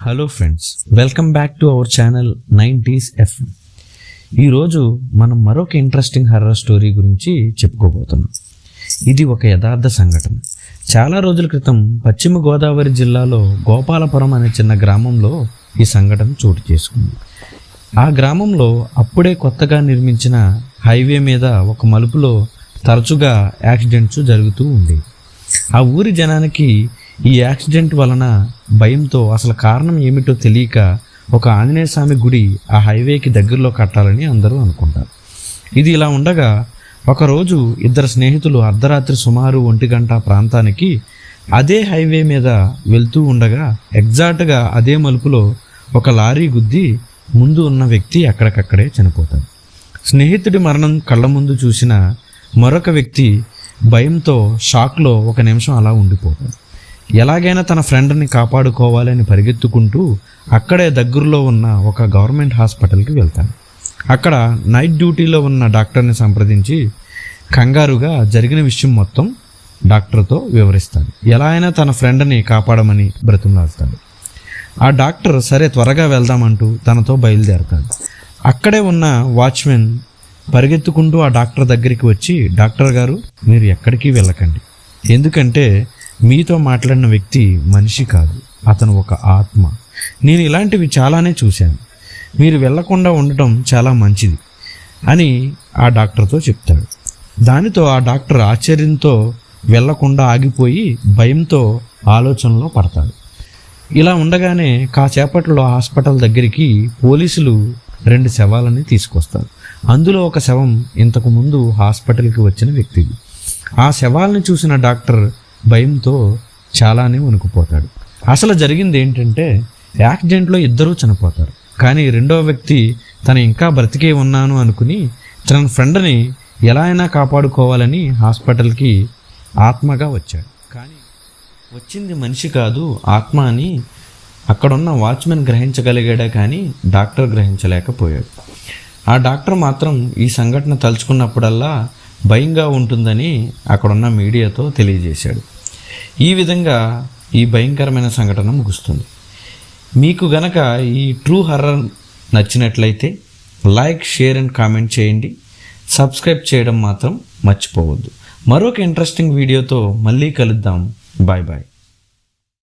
Hello friends welcome back to our channel nineties FM ఈరోజు మనం మరొక ఇంట్రెస్టింగ్ హర్రర్ స్టోరీ గురించి చెప్పుకోబోతున్నాం. ఇది ఒక యథార్థ సంఘటన. చాలా రోజుల క్రితం పశ్చిమ గోదావరి జిల్లాలో గోపాలపురం అనే చిన్న గ్రామంలో ఈ సంఘటన చోటు చేసుకుంది. ఆ గ్రామంలో అప్పుడే కొత్తగా నిర్మించిన హైవే మీద ఒక మలుపులో తరచుగా యాక్సిడెంట్స్ జరుగుతూ ఉండేవి. ఆ ఊరి జనానికి ఈ యాక్సిడెంట్ వలన భయంతో అసలు కారణం ఏమిటో తెలియక ఒక ఆంజనేయ స్వామి గుడి ఆ హైవేకి దగ్గరలో కట్టాలని అందరూ అనుకుంటారు. ఇది ఇలా ఉండగా ఒకరోజు ఇద్దరు స్నేహితులు అర్ధరాత్రి సుమారు ఒంటి గంట ప్రాంతానికి అదే హైవే మీద వెళ్తూ ఉండగా ఎగ్జాక్ట్గా అదే మలుపులో ఒక లారీ గుద్ది ముందు ఉన్న వ్యక్తి అక్కడికక్కడే చనిపోతాడు. స్నేహితుడి మరణం కళ్ళ ముందు చూసిన మరొక వ్యక్తి భయంతో షాక్లో ఒక నిమిషం అలా ఉండిపోతాడు. ఎలాగైనా తన ఫ్రెండ్ని కాపాడుకోవాలని పరిగెత్తుకుంటూ అక్కడే దగ్గరలో ఉన్న ఒక గవర్నమెంట్ హాస్పిటల్కి వెళ్తాడు అక్కడ నైట్ డ్యూటీలో ఉన్న డాక్టర్ని సంప్రదించి కంగారుగా జరిగిన విషయం మొత్తం డాక్టర్తో వివరిస్తాను. ఎలా అయినా తన ఫ్రెండ్ని కాపాడమని బ్రతిమలాడతాడు. ఆ డాక్టర్ సరే త్వరగా వెళ్దామంటూ తనతో బయలుదేరతాడు. అక్కడే ఉన్న వాచ్మెన్ పరిగెత్తుకుంటూ ఆ డాక్టర్ దగ్గరికి వచ్చి డాక్టర్ గారు మీరు ఎక్కడికి వెళ్ళకండి. ఎందుకంటే మీతో మాట్లాడిన వ్యక్తి మనిషి కాదు అతను ఒక ఆత్మ. నేను ఇలాంటివి చాలానే చూశాను. మీరు వెళ్ళకుండా ఉండటం చాలా మంచిది అని ఆ డాక్టర్తో చెప్తాడు. దానితో ఆ డాక్టర్ ఆశ్చర్యంతో వెళ్ళకుండా ఆగిపోయి భయంతో ఆలోచనలో పడతాడు. ఇలా ఉండగానే కాసేపట్లో హాస్పిటల్ దగ్గరికి పోలీసులు రెండు శవాలని తీసుకొస్తారు. అందులో ఒక శవం ఇంతకుముందు హాస్పిటల్కి వచ్చిన వ్యక్తిది. ఆ శవాలను చూసిన డాక్టర్ భయంతో చాలానే వణుకుపోతాడు. అసలు జరిగింది ఏంటంటే యాక్సిడెంట్లో ఇద్దరూ చనిపోతారు. కానీ రెండవ వ్యక్తి తను ఇంకా బ్రతికే ఉన్నాను అనుకుని తన ఫ్రెండ్ని ఎలా అయినా కాపాడుకోవాలని హాస్పిటల్కి ఆత్మగా వచ్చాడు. కానీ వచ్చింది మనిషి కాదు ఆత్మ అని అక్కడున్న వాచ్మెన్ గ్రహించగలిగాడే కానీ డాక్టర్ గ్రహించలేకపోయాడు. ఆ డాక్టర్ మాత్రం ఈ సంఘటన తలుచుకున్నప్పుడల్లా భయంగా ఉంటుందని అక్కడున్న మీడియాతో తెలియజేశాడు. ఈ విధంగా ఈ భయంకరమైన సంఘటన ముగుస్తుంది. మీకు గనక ఈ ట్రూ హర్రర్ నచ్చినట్లయితే లైక్ షేర్ అండ్ కామెంట్ చేయండి. సబ్స్క్రైబ్ చేయడం మాత్రం మర్చిపోవద్దు. మరొక ఇంట్రెస్టింగ్ వీడియోతో మళ్ళీ కలుద్దాం. Bye bye.